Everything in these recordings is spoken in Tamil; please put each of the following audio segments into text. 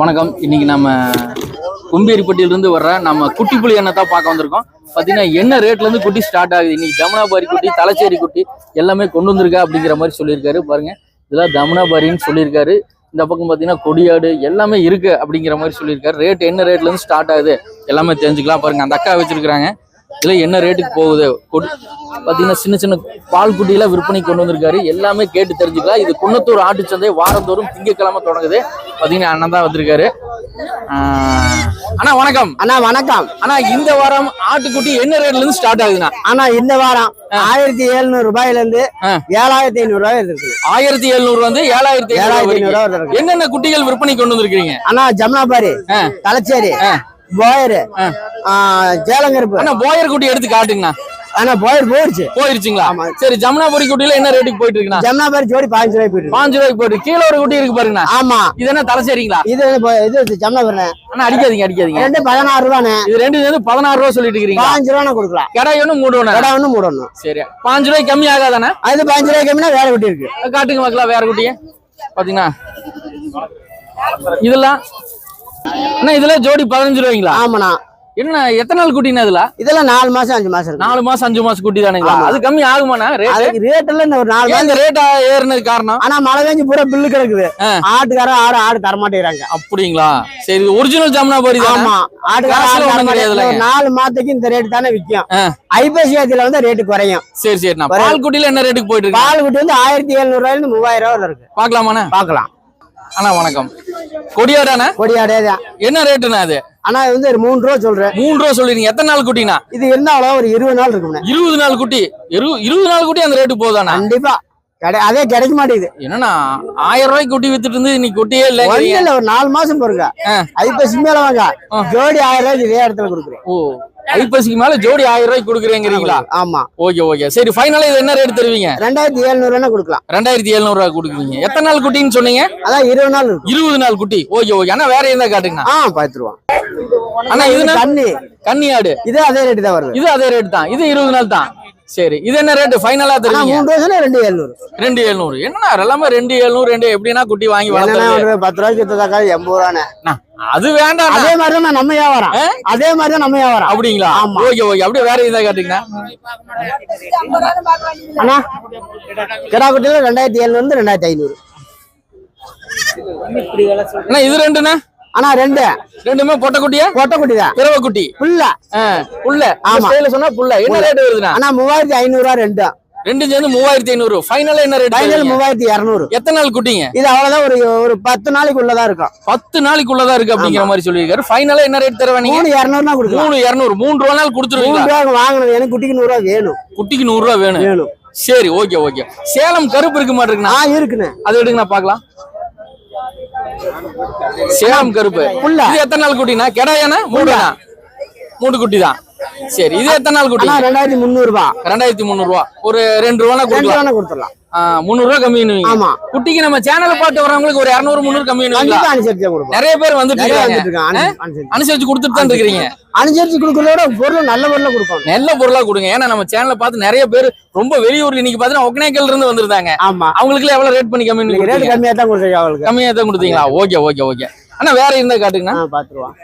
வணக்கம். இன்னைக்கு நம்ம கும்பேரிப்பட்டியிலிருந்து வர்ற நம்ம குட்டி புலி எண்ணெய் தான் பார்க்க வந்திருக்கோம். பார்த்தீங்கன்னா என்ன ரேட்ல இருந்து குட்டி ஸ்டார்ட் ஆகுது? இன்னைக்கு தமனாபாரி குட்டி தலைச்சேரி குட்டி எல்லாமே கொண்டு வந்திருக்கா அப்படிங்கிற மாதிரி சொல்லியிருக்காரு. பாருங்க. இதெல்லாம் தமனாபாரின்னு சொல்லியிருக்காரு. இந்த பக்கம் பார்த்தீங்கன்னா கொடியாடு எல்லாமே இருக்கு அப்படிங்கிற மாதிரி சொல்லியிருக்காரு. ரேட் என்ன ரேட்ல இருந்து ஸ்டார்ட் ஆகுது? எல்லாமே தெரிஞ்சுக்கலாம். பாருங்க. அந்த அக்கா வச்சிருக்கிறாங்க. இதுல என்ன ரேட்டுக்கு போகுது? பார்த்தீங்கன்னா சின்ன சின்ன பால் குட்டியெல்லாம் விற்பனை கொண்டு வந்திருக்காரு. எல்லாமே கேட்டு தெரிஞ்சுக்கலாம். இது குன்னத்தூர் ஆட்டுச்சந்தை வாரந்தோறும் திங்கட்கிழமை தொடங்குது. பார்த்தீங்கன்னா அண்ணன் தான் வந்திருக்காரு. அண்ணா வணக்கம். அண்ணா வணக்கம். அண்ணா இந்த வாரம் ஆட்டுக்குட்டி என்ன ரேட்ல இருந்து ஸ்டார்ட் ஆகுதுண்ணா? அண்ணா இந்த வாரம் ஆயிரத்தி எழுநூறு ரூபாயில இருந்து. ஏழாயிரத்தி ஐநூறு ரூபாய் இருக்கு ஆயிரத்தி எழுநூறு வந்து ஏழாயிரத்தி ஏழாயிரத்தி ஐநூறு ரூபாய் என்னென்ன குட்டிகள் விற்பனை கொண்டு வந்திருக்கீங்க அண்ணா ஜமுனாபாரி. தலைச்சேரி. போயரு சேலங்கருப்பு அண்ணா போயர் குட்டி எடுத்து காட்டுங்கண்ணா. அண்ணா போயர் போயிடுச்சு போயிருச்சுங்களா? ஆமா. சரி ஜமுனாபுரி குட்டியில என்ன ரேட்டுக்கு போயிட்டு இருக்குண்ணா ஜமுனாபாரி ஜோடி பாஞ்சு ரூபாய் போயிட்டு. பாஞ்சு ரூபாய்க்கு போயிட்டு கீழே ஒரு குட்டி இருக்கு பாருங்கண்ணா. ஆமா. இது என்ன தலைச்சேரிங்களா இது இது ஜமுனாபாரி அண்ணா அடிக்காதீங்க அடிக்காதீங்க. ரெண்டு பதினாறு ரூபாண்ணே. இது ரெண்டு வந்து பதினாறு ரூபா சொல்லிட்டு இருக்கீங்களா பாஞ்சு ரூபா கொடுக்கலாம். கடை ஒண்ணு ஒண்ணு கடை ஒண்ணு மூடணும். சரி. பாஞ்சு ரூபாய்க்கு கம்மி ஆகாதானே அது பாஞ்சு ரூபாய் கம்மினா வேற குட்டி இருக்கு. காட்டுங்க மக்களா வேற குட்டிய. பாத்தீங்கன்னா இதெல்லாம் அண்ணா இதுல ஜோடி பதினஞ்சு ரூபாய்ங்களா? ஆமாண்ணா. என்ன எத்தனை நாள் குட்டினா இதுல இதெல்லாம் நாலு மாசம் அஞ்சு மாசம் நாலு மாசம் அஞ்சு மாசம் குட்டி தானுங்களா. அது கம்மி ஆகுமாண்ணா ரேட் ரேட் எல்லாம் ஒரு நாலு மாசம். ரேட் ஏறுனது காரணம்? ஆனா மழை பெஞ்சு பூரா பில்லு கிடக்குது. ஆ. ஆட்டுக்காரன் ஆடு ஆடு தரமாட்டேங்கிறாங்க அப்படிங்களா? சரி ஒரிஜினல் ஜமுனா பாரி ஆமா. ஆட்டுக்காரன் காசுல ஆடு ஒண்ணும் தரமாட்டேங்கிறாங்க. கிடையாதுல்ல. ஒரு நாலு மாதத்துக்கு இந்த ரேட் தானே விற்கும் ஆ. ஐப்பசியத்துல வந்து ரேட்டு குறையும். சரி சரிண்ணா பால் குட்டியில என்ன ரேட்டுக்கு போயிட்டு இருக்கு? பால் குட்டி வந்து ஆயிரத்தி எழுநூறு ரூபாயில இருந்து மூவாயிரம் ரூபாய் இருக்கு. பாக்கலாமாண்ணா? பாக்கலாம். அண்ணா வணக்கம். கொடியாடாண்ணா? கொடியாடே என்ன ரேட்டுண்ணா அது? ஆனா வந்து ஒரு மூணு ரூபா சொல்றேன். மூணு ரூபா சொல்லிருங்க எத்தனை நாள் குட்டிண்ணா? இது இருந்தாலும் ஒரு இருபது நாள் இருக்கும்ண்ணே. இருபது நாள் குட்டி. இரு இருபது நாள் குட்டி அந்த ரேட்டு போதாண்ணா? கண்டிப்பா. அதே கிடைக்க மாட்டேங்குது. என்னண்ணா ஆயிரம் ரூபாய்க்கு குட்டி வித்துட்டு இருந்து இன்னைக்கு குட்டியே இல்ல இல்ல ஒரு நாலு மாசம் போருங்க. ஆ. ஐப்பசி மேல வாங்க. ஜோடி ஆயிரம் ரூபாய்க்கு இதே இடத்துல கொடுக்குறேன். ஓ. ஐப்பசிக்கு மேல ஜோடி ஆயிரம் ரூபாய்க்கு கொடுக்குறீங்கிறீங்களா? ஆமா ஓகே ஓகே. சரி ஃபைனலா இது என்ன ரேட் தருவீங்க? ரெண்டாயிரத்தி எழுநூறு வேணா கொடுக்கலாம். ரெண்டாயிரத்தி எழுநூறு ரூபாய் கொடுக்குறீங்க. எத்தனை நாள் குட்டின்னு சொன்னீங்க? அதான் இருபது நாள் இருபது நாள் குட்டி. Okay okay. அண்ணா வேற எந்த காட்டுங்கண்ணா. ஆ பாத்துருவோம். அண்ணா இது என்ன? தண்ணி கன்னியாடு இது அதே ரேட்டு தான் வருது. இது அதே ரேட் தான். இது இருபது நாள் தான். சரி இது என்ன ரேட் ஃபைனலா ஆனா தருவீங்க? மூணு ரோஸ்னா ரெண்டு எழுநூறு. ரெண்டு எழுநூறு. என்னண்ணா எல்லாமே ரெண்டு எழுநூறு ரெண்டு எப்படின்னா குட்டி வாங்கி ஒரு பத்து ரூபாய்க்கு வித்ததாக்கா எண்பது ரூபாண்ணே. அது வேண்டாம் அதே மாதிரி தான் நம்ம வியாபாரம்? அதே மாதிரி தான் நம்ம வியாபாரம். அப்படிங்களா? ஆமா. Okay okay. அப்படியே வேற எதா காட்டுங்கண்ணா அண்ணா கிடா குட்டியில ரெண்டாயிரத்தி எழுநூறு ரெண்டாயிரத்தி ஐநூறு. அண்ணா இது ரெண்டுண்ணா? ஆனா ரெண்டு. ரெண்டுமே பொட்டை குட்டியா கொட்டை குட்டி தான் பிறவை குட்டி புல்ல புள்ள ஆமா. சொன்னா புள்ள. என்ன ரேட் வருதுண்ணா? ஆனா மூவாயிரத்தி ஐநூறு ரூபா ரெண்டு. ரெண்டு சேர்ந்து மூவாயிரத்தி ஐநூறு. ஃபைனலா என்ன ரேட் ஃபைனல் மூவாயிரத்தி இரநூறு. எத்தனை நாள் குட்டிங்க? இது அவ்வளவுதான் ஒரு ஒரு பத்து நாளைக்கு உள்ளதா இருக்கும். பத்து நாளைக்குள்ளதா இருக்கு அப்படிங்கிற மாதிரி சொல்லியிருக்காரு. ஃபைனலா என்ன ரேட் தருவா நீங்க? மூணு இரநூறுனா கொடுக்கலாம். மூணு இருநூறு. மூணு ரூபா நாள் மூணு கொடுத்துருவீங்களா ரூபாய்க்கு வாங்கணும் எனக்கு குட்டிக்கு நூறு ரூபா வேணும். குட்டிக்கு நூறு ரூபா வேணும். வேணும். சரி ஓகே ஓகே சேலம் கருப்பு இருக்கு மாட்டிருக்குண்ணா இருக்குண்ணே. அது எடுங்க நான் பார்க்கலாம். சேலம் கருப்பு. இது எத்தனை நாள் குட்டினா? கெடாயானா மூணு தான் மூணு குட்டி தான். சரி இது எத்தனை நாள் குட்டி ஆனா ரெண்டாயிரத்தி முந்நூறு ரூபா ரெண்டாயிரத்தி முந்நூறு ரூபா ஒரு ரெண்டு ரூபா கொடுக்கலாம்? கொடுத்துடலாம். ஆ, முந்நூறு ரூபா கம்மி ஆமா. குட்டிக்கு நம்ம சேனலை பார்த்து வரவங்களுக்கு ஒரு இரநூறு முந்நூறு கம்மி நிறைய பேர் வந்துட்டு அனுசரிச்சு. கொடுத்துட்டு தான் இருக்கிறீங்க. அனுசரிச்சு கொடுக்கறதோட பொருள் நல்ல பொருளை கொடுக்கணும் நல்ல பொருளா கொடுங்க. ஏன்னா நம்ம சேனலை பார்த்து நிறைய பேர் ரொம்ப வெளியூர்ல இன்னைக்கு பாத்தீங்கன்னா ஒகனேக்கல்ல இருந்து வந்திருந்தாங்க. ஆமா. அவங்களுக்கு எவ்வளவு ரேட் பண்ணி கம்மி ரேட் கம்மியா தான் கொடுத்துருக்கேன் அவளுக்கு கம்மியா தான் கொடுத்தீங்களா? Okay okay okay. அண்ணா வேற இருந்தா காட்டுங்கண்ணா. பாத்துருவான்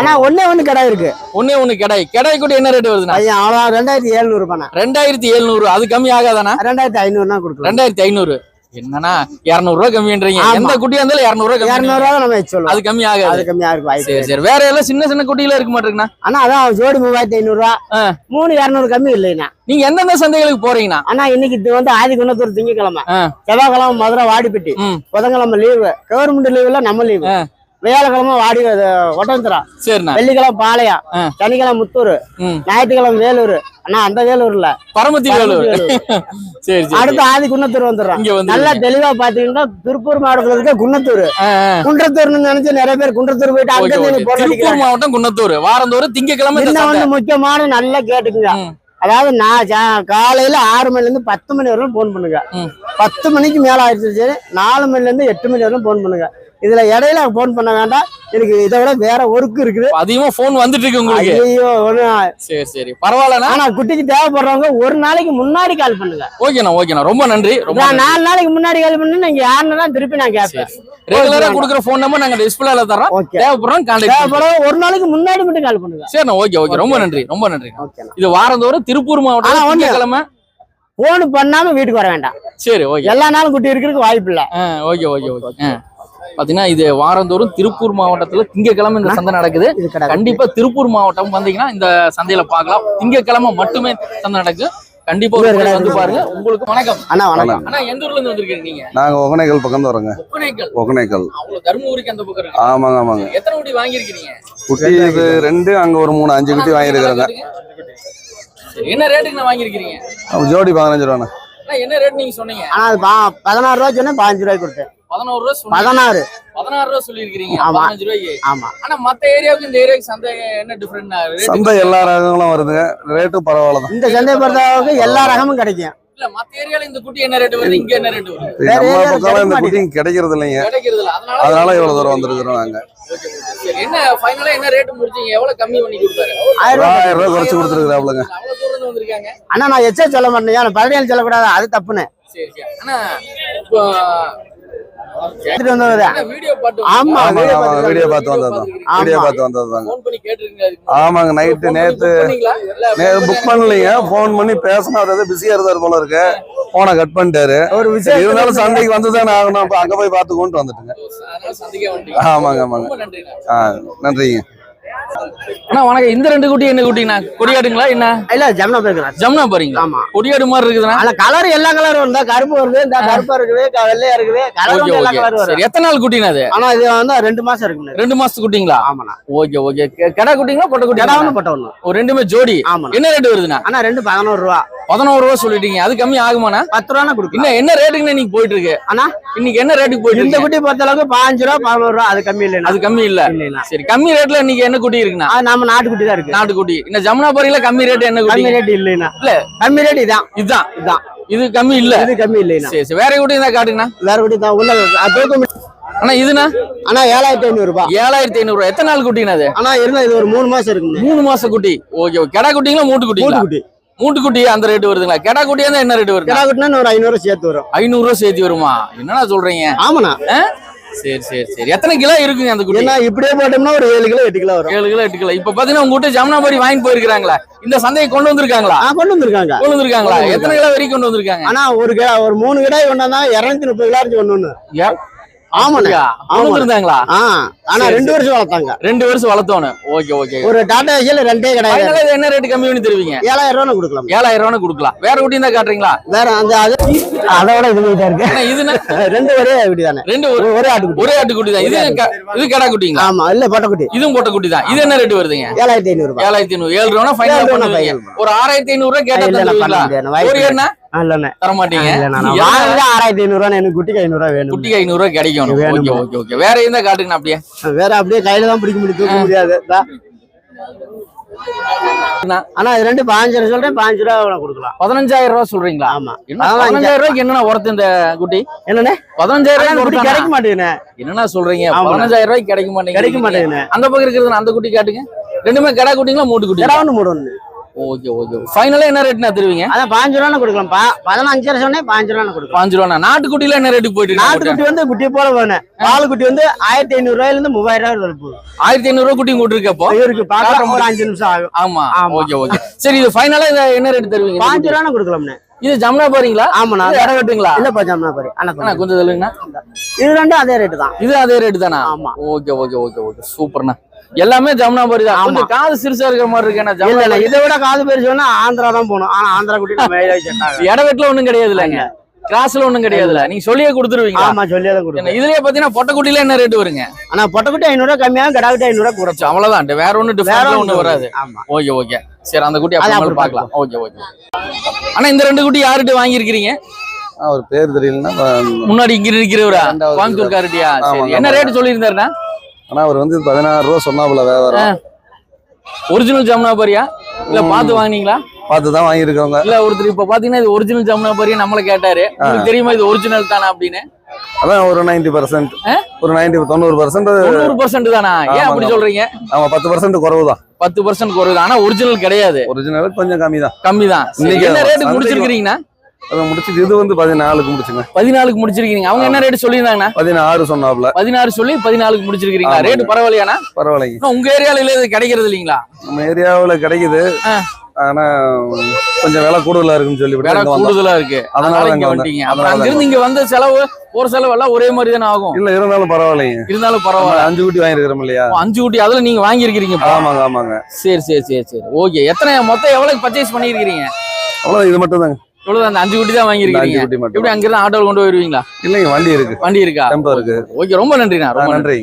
ஆனா ஒண்ணே ஒண்ணு கடை இருக்கு. ஒண்ணே ஒண்ணு கெடாய் கெடாய் கூட என்ன ரேட் வருதுண்ணா? ஐயா அவ்வளோ ரெண்டாயிரத்தி எழுநூறு ரெண்டாயிரத்தி எழுநூறு அது கம்மி ஆகாதாண்ணா? ரெண்டாயிரத்தி ஐநூறுனா கொடுக்கலாம். ரெண்டாயிரத்தி ஐநூறு. என்னன்னா இருநூறு கம்மின்றீங்க. எந்த குட்டியா இருந்தாலும் இருநூறு ரூபா நம்ம சொல்லுவோம். அது கம்மி ஆகாது. அது கம்மியா இருக்கு வாய்ப்பு சரி சரி. வேற எல்லாம் சின்ன சின்ன குட்டியில இருக்க மாட்டேங்கண்ணா ஆனா அதான் ஜோடி மூவாயிரத்தி ஐநூறு ரூபா. மூணு இரநூறு கம்மி இல்லைண்ணா. நீங்க எந்தெந்த சந்தைகளுக்கு போறீங்கண்ணா? ஆனா இன்னைக்கு இது வந்து ஆதி குணத்தூர் திங்கக்கிழமை. செவ்வாய்க்கிழமை மதுரை வாடிப்பட்டி. புதன்கிழமை லீவு கவர்மெண்ட் லீவுல நம்ம லீவு. வியாழக்கிழமை வாடி அது ஒட்டந்தரா சரிண்ணா. வெள்ளிக்கிழமை பாளையம். சனிக்கிழமை முத்தூர் ஞாயிற்றுக்கிழமை வேலூர். அண்ணா அந்த வேலூர்ல. பரமத்தி வேலூர். சரி அடுத்து ஆதி குன்னத்தூர் வந்துடுறோம். நல்லா தெளிவா பாத்தீங்கன்னா திருப்பூர் மாவட்டத்துல இருக்க குன்னத்தூர். குன்றத்தூர்னு நினைச்சு நிறைய பேர் குன்றத்தூர் போயிட்டு அங்க மாவட்டம் குன்னத்தூர். வாரந்தோறும் திங்கக்கிழமை. வந்து முக்கியமான நல்லா கேட்டுக்குங்க. அதாவது நான் காலையில ஆறு மணில இருந்து பத்து மணி வரைக்கும் போன் பண்ணுங்க. பத்து மணிக்கு மேல ஆயிடுச்சு நாலு மணில இருந்து எட்டு மணி வரைக்கும் போன் பண்ணுங்க. இதுல இடையில போன் பண்ண வேண்டாம். எனக்கு இதை விட வேற ஒர்க் இருக்குது. அதிகமா போன் வந்துட்டு இருக்கு உங்களுக்கு. ஐயோ சரி சரி. பரவாயில்லண்ணா. ஆனா குட்டிக்கு தேவைப்படுறவங்க ஒரு நாளைக்கு முன்னாடி கால் பண்ணுங்க. ஓகேண்ணா ஓகேண்ணா ரொம்ப நன்றி ரொம்ப நாலு நாளைக்கு முன்னாடி கால் பண்ணு நீங்க யாருன்னா திருப்பி நான் கேட்பேன். ரெகுலரா கொடுக்குற போன் நம்பர் நாங்க டிஸ்பிளேல தரோம் தேவைப்படுறோம் கான்டாக்ட் தேவைப்படும் ஒரு நாளைக்கு முன்னாடி மட்டும் கால் பண்ணுங்க. சரிண்ணா ஓகே ஓகே ரொம்ப நன்றி ரொம்ப நன்றி. இது வாரந்தோறும் திருப்பூர் மாவட்டம். திங்கட்கிழமை. போன் பண்ணாம வீட்டுக்கு வர வேண்டாம். சரி ஓகே எல்லா நாளும் குட்டி இருக்கிறதுக்கு வாய்ப்பு இல்ல. Okay okay okay. பாத்தீங்கன்னா இது வாரந்தோறும் திருப்பூர் மாவட்டத்துல திங்கட்கிழமை இந்த சந்தை நடக்குது. கண்டிப்பா திருப்பூர் மாவட்டம் வந்தீங்கன்னா இந்த சந்தையில பார்க்கலாம். திங்கட்கிழமை மட்டுமே சந்தை நடக்கும் கண்டிப்பா வந்து பாருங்க. உங்களுக்கு வணக்கம். அண்ணா வணக்கம். அண்ணா எந்த ஊர்ல இருந்து வந்திருக்கீங்க நீங்க? நாங்க ஒகனைக்கல் பக்கம் வரோங்க. ஒகனைக்கல். அவ்வளவு தருமபுரிக்கு அந்த பக்கம் இருக்கு? ஆமாங்க ஆமாங்க. எத்தனை குட்டி வாங்கியிருக்கீங்க? குட்டி இது ரெண்டு அங்க ஒரு மூணு அஞ்சு குட்டி சரி, என்ன ரேட்டுக்கு நான் வாங்கியிருக்கிறீங்க அப்ப ஜோடி பதினஞ்சு ரூபாண்ணா. அண்ணா, என்ன ரேட் நீங்க சொன்னீங்க? ஆனா அது பா- பதினாறு ரூபா சொன்னா பதினஞ்சு ரூபாய்க்கு கொடுத்தேன். பதினோரு ரூபா பதினாறு. பதினாறு ரூபா சொல்லியிருக்கிறீங்க. ஆமா. பதினஞ்சு ரூபாய்க்கு. ஆமா. ஆனா மத்த ஏரியாவுக்கு இந்த ஏரியாவுக்கு சந்தை என்ன டிஃபரெண்ட் சந்தை எல்லா ரகங்களும் வருதுங்க. ரேட்டும் பரவாயில்ல தான். இந்த சந்தையை பொறுத்தளவுக்கு எல்லா ரகமும் கிடைக்கும். இல்ல மத்த ஏரியால இந்த குட்டி என்ன ரேட் வருது இங்க என்ன ரேட் வருது? வேற நம்ம ஏரியால பக்கம் இந்த குட்டிங்க கிடைக்கிறது இல்லைங்க கிடைக்கிறது இல்ல அதனால அதனால இவ்வளவு தூரம் வந்திருக்கிறோம் நாங்க என்ன ஃபைனலா என்ன ரேட் முடிச்சீங்க? எவ்வளவு கம்மி பண்ணி கொடுத்தாரு? ஆயிரம் ரூபாய் ஆயிரம் ரூபாய் குறைச்சு கொடுத்துருக்குறாப்லங்க அவ்வளவு தூரம் வந்திருக்காங்க. அண்ணா நான் எச்சா சொல்ல மாட்டேன். ஏன்னா பதினேழு சொல்லக்கூடாது? அது தப்புன்னு. சரி சரி. ஆனா இப்போ எடுத்துட்டு வந்தது? வீடியோ ஆமா, பார்த்து வந்ததுதான். வீடியோ. பார்த்து கேட்டிருக்கீங்க ஆமாங்க நைட்டு நேத்து புக் பண்ணலைங்க. ஃபோன் பண்ணி பேசினா அவர் பிஸியா இருந்தார் போல இருக்கு. போனை கட் பண்ணிட்டாரு. ஒரு விஷயம் இருந்தாலும் சந்தைக்கு வந்துதானே ஆகணும். அங்க போய் பார்த்து கொண்டு வந்துட்டுங்க. ஆமாங்க ஆமாங்க. ஆ நன்றிங்க. அண்ணா வணக்கம் இந்த ரெண்டு குட்டி என்ன குட்டிண்ணா கொடியாடுங்களா என்ன? இல்ல ஜமுனா போயிருக்கிறேன் ஜமுனா போறீங்களா ஆமா. கொடியாடு மாதிரி இருக்குதுண்ணா? ஆனா கலர் எல்லா கலரும் இருந்தா கருப்பு வருது இந்த கருப்பா இருக்குது வெள்ளையா இருக்குது. கலர் எல்லா வரும். சரி எத்தனை நாள் குட்டினா அது? ஆனா இது வந்து ரெண்டு மாசம் இருக்குங்க ரெண்டு மாசத்து குட்டிங்களா? ஆமாண்ணா. Okay okay. கெடா குட்டிங்களா பொட்டை குட்டி ஜடாவனு பட்ட ஒண்ணு ஒரு ரெண்டுமே ஜோடி. ஆமாண்ணா. என்ன ரேட் வருதுண்ணா? ஆனா ரெண்டு பதினோரு ரூபா. பதினோரு ரூபா சொல்லிட்டீங்க. அது கம்மி ஆகுமாண்ணா? பத்து ரூபா கொடுக்கலாம். இன்னும் என்ன ரேட்டுக்கு இன்னைக்கு போயிட்டு இருக்கு அண்ணா இன்னைக்கு என்ன ரேட்டுக்கு போயிட்டு இந்த இருக்கு குட்டி பொறுத்த அளவுக்கு பாஞ்சு ரூபா பதினோரு ரூபா அது கம்மி இல்லைண்ணா. அது கம்மி இல்ல. சரி கம்மி ரேட்ல இன்னைக்கு என்ன குட்டி இருக்குண்ணா? நம்ம நாட்டுக்குட்டி தான் இருக்கு. நாட்டுக்குட்டி. இந்த ஜமுனாபாரியில கம்மி ரேட் என்ன குட்டி? கம்மி ரேட் இல்லைண்ணா. இல்ல. கம்மி ரேட் இதான். இதுதான் இதான். இது கம்மி இல்ல. இது கம்மி இல்லைண்ணா. சரி சரி. வேற குட்டி இருந்தா காட்டுங்கண்ணா. வேற குட்டி தான். உள்ள. அண்ணா இதுண்ணா? ஆனா ஏழாயிரத்தி ஐநூறு ரூபாய் ஏழாயிரத்தி ஐநூறு ரூபாய் எத்தனை நாள் குட்டிண்ணா அது? ஆனா இருந்தா இது ஒரு மூணு மாசம் இருக்குங்க மூணு மாச குட்டி. Okay okay. கெடா குட்டிங்களா மூட்டு குட்டிங்களா? குட்டி மூட்டு குட்டி அந்த ரேட் வருதுங்களா? கெடா குட்டியா இருந்தா என்ன ரேட் வருது கிடா குட்டினா ஒரு ஐநூறு சேர்த்து வரும். ஐநூறு ரூபா சேர்த்து வருமா? என்னண்ணா சொல்றீங்க? ஆமாண்ணா. சரி சரி சரி. எத்தனை கிலோ இருக்குங்க அந்த குட்டி? இப்படியே போட்டோம்னா ஒரு ஏழு கிலோ எட்டு கிலோ வரும். ஏழு கிலோ எட்டு கிலோ. இப்ப பாத்தீங்கன்னா உங்க கிட்ட ஜமுனாபாரி வாங்கிட்டு போயிருக்காங்களா இந்த சந்தையை கொண்டு வந்திருக்காங்களா? கொண்டு வந்திருக்காங்க. கொண்டு வந்திருக்காங்களா? கொண்டு எத்தனை கிலோ வரைக்கும் கொண்டு வந்திருக்காங்க? ஆனா ஒரு கிடா ஒரு மூணு கிடாய் கொண்டாந்தா இருநூத்தி முப்பது கிலோ இருந்து ஒண்ணு யா- ஆமாண்ணா. அப்படியா? கொண்டு வந்திருந்தாங்களா ஆ ஆனா ரெண்டு வருஷம் வளர்த்தாங்க. ரெண்டு வருஷம் வளர்த்தோன்னு. Okay okay. ஒரு டாடா ஏசியில ரெண்டே கிடையாது என்ன ரேட் கம்மி பண்ணி தருவீங்க? ஏழாயிரம் ரூபா கொடுக்கலாம். ஏழாயிரம் ரூபாய் கொடுக்கலாம். வேற குட்டி இருந்தா காட்டுறீங்களா? வேற அந்த அது அதோட இது இருக்கு ரெண்டு ஒரே தானே? ரெண்டு ஒரு ஆட்டுக்குட்டி. ஒரே ஆட்டு குட்டி தான். இது இது கடா குட்டிங்களா? ஆமா இல்ல பொட்டக்குட்டி. இதுவும் போட்ட குட்டி தான். இது என்ன ரேட் வருதுங்க? ஏழாயிரத்தி ஐநூறு ஏழாயிரத்தி ஐநூறு. ஏழு ரூபா ஃபைனல் ரூபா பண்ணுவீங்க. ஒரு ஆறாயிரத்தி ஐநூறு ரூபாய் கேட்டா ஒரு. இல்லண்ணே தர மாட்டீங்க ஆறாயிரத்தி ஐநூறு ரூபா எனக்கு குட்டிக்கு ஐநூறு ரூபா வேணும். குட்டிக்கு ஐநூறு ரூபாய் கிடைக்கும். Okay okay okay. வேற இருந்தா காட்டுங்க அப்படியே. வேற அப்படியே கையில தான் பிடிக்க முடியும் தூக்க முடியாது. ஆனா இது ரெண்டு பாஞ்சு ரூபா சொல்றேன் பாஞ்சு ரூபா கொடுக்கலாம். பதினஞ்சாயிரம் ரூபாய் சொல்றீங்களா? ஆமா. பதினஞ்சாயிரம் ரூபாய்க்கு என்னண்ணா ஒருத்த இந்த குட்டி? என்னண்ணே? பதினஞ்சாயிரம் குட்டி கிடைக்க மாட்டேங்குண்ணே என்னண்ணா சொல்றீங்க. பதினஞ்சாயிரம் ரூபாய்க்கு கிடைக்க மாட்டேங்குது கிடைக்க மாட்டேங்குண்ணே அந்த பக்கம் இருக்கிறது அந்த குட்டி காட்டுங்க. ரெண்டுமே கடா குட்டிங்களா மூட்டு குட்டி மூடு ஒண்ணு ஓகே ஓகே. ஃபைனலா என்ன ரேட்னா தருவீங்க? அதான் பாஞ்சு ரூபா கொடுக்கலாம் பா- பதினஞ்சு ரூபா பாஞ்சு ரூபா கொடுக்கலாம் பாஞ்சு ரூபா நாட்டுக்குட்டில என்ன ரேட்டுக்கு போயிட்டு இருக்கு? நாட்டுக்குட்டி வந்து குட்டியை போல வேணும். பால் குட்டி வந்து ஆயிரத்தி ஐநூறு ரூபாயில இருந்து மூவாயிரம் ரூபாய் வரை போகுது. ஆயிரத்தி ஐநூறு ரூபாய் குட்டி கூட்டிருக்கப்போ இவருக்கு பார்க்க ஒரு அஞ்சு நிமிஷம் ஆகும். ஆமா. Okay okay. சரி இது ஃபைனலா என்ன ரேட் தருவீங்க? பாஞ்சு ரூபா கொடுக்கலாம்ண்ணே. இது ஜமுனா பாருங்களா? ஆமாண்ணா இடம் கட்டுங்களா இல்ல பஞ்சாம்னா பாரு? அண்ணா கொஞ்சம் சொல்லுங்கண்ணா இது ரெண்டும் அதே ரேட்டு தான். இது அதே ரேட் தானா? ஆமா. Okay okay okay okay. சூப்பர்ண்ணா. எல்லாமே ஜமுனா பாரி தான். காது சிறுசா இருக்கிற மாதிரி இருக்கு இல்ல ஜமுனா இல்ல இதை விட காது பேர் சொன்னா ஆந்திரா தான் போகணும். ஆனா ஆந்திரா குட்டி இடவெட்டுல ஒண்ணும் கிடையாது இல்லைங்க கிராஸ்ல ஒண்ணும் கிடையாதுல நீங்க சொல்லியே கொடுத்துருவீங்க ஆமா சொல்லியே தான் கொடுக்கும் இதுலயே பாத்தீங்கன்னா பொட்டக்குட்டில என்ன ரேட் வருங்க? ஆனா பொட்டக்குட்டி ஐநூறு ரூபா கம்மியாகும் கடா குட்டி ஐநூறு ரூபா கூட சரி, அவ்வளவுதான் வேற ஒண்ணும் வேற டிஃபரெண்ட் ஒண்ணும் வராது. Okay okay. சரி அந்த குட்டி அப்புறம் பார்க்கலாம். Okay okay. அண்ணா இந்த ரெண்டு குட்டி யார்கிட்ட வாங்கியிருக்கிறீங்க? அவர் பேர் தெரியலன்னா முன்னாடி இங்க இருக்கிறவரா? கோயம்புத்தூர் காரட்டியா சரி. என்ன. ரேட் சொல்லியிருந்தாருண்ணா? ஆனா அவர் வந்து பதினாறு ரூபா சொன்னாப்புல வியாபாரம். ஒரிஜினல் ஜமுனா பாரியா? இல்ல பார்த்து வாங்குனீங்களா? பார்த்து தான் வாங்கியிருக்கவங்க. இல்ல ஒருத்தர் இப்ப பாத்தீங்கன்னா இது ஒரிஜினல் ஜமுனாபாரி நம்மள கேட்டாரு. தெரியுமா இது ஒரிஜினல் தானா அப்படின்னு? அதான் ஒரு நைன்டி பர்சன்ட்? ஒரு நைன்டி தொண்ணூறு பர்சன்ட். தொண்ணூறு பர்சன்ட் தானா? ஏன் அப்படி. சொல்றீங்க? ஆமா பத்து பர்சன்ட் குறவு தான் பத்து பர்சன்ட் குறையுது ஆனா ஒரிஜினல் கிடையாது. ஒரிஜினல் கொஞ்சம் கம்மி தான் கம்மி தான் இன்னைக்கு என்ன ரேட்டு முடிச்சிருக்கீங்கன்னா அதை முடிச்சுட்டு இது வந்து பதினாலுக்கு முடிச்சுங்க. பதினாலுக்கு முடிச்சிருக்கீங்க. அவங்க என்ன ரேட் சொல்லியிருந்தாங்கண்ணா? பதினாறு சொன்னாப்ல. பதினாறு சொல்லி பதினாலுக்கு முடிச்சிருக்கீங்களா? ஆமாங்க. ரேட் பரவாயில்லையாண்ணா? பரவாயில்லைங்க. உங்க ஏரியால இல்ல இது கிடைக்கிறது இல்லைங்களா? நம்ம ஏரியாவுல கிடைக்குது. ஆனா கொஞ்சம் விலை கூடுதலா இருக்குன்னு சொல்லி கூடுதலா இருக்கு. அதனால இங்க அதனால அங்கிருந்து இங்க வந்த செலவு ஒரு செலவு எல்லாம் ஒரே மாதிரி தானே ஆகும். இல்ல இருந்தாலும் பரவாயில்லைங்க. இருந்தாலும் பரவாயில்ல. அஞ்சு குட்டி வாங்கிருக்கிறோம் இல்லையா? அஞ்சு குட்டி அதுல நீங்க வாங்கியிருக்கிறீங்க ஆமாங்க ஆமாங்க. சரி சரி சரி சரி. ஓகே. எத்தனை மொத்தம் எவ்வளவு பர்ச்சேஸ் பண்ணியிருக்கிறீங்க? அவ்வளவு இது மட்டும் தாங்க இவ்வளவு அந்த அஞ்சு குட்டி தான் வாங்கியிருக்கீங்க குட்டி மட்டும் எப்படி அங்கிருந்து ஆட்டோவில் கொண்டு போயிருவீங்களா இல்லைங்க வண்டி இருக்கு வண்டி இருக்கா டெம்போ இருக்கு ஓகே ரொம்ப நன்றிண்ணா ரொம்ப நன்றி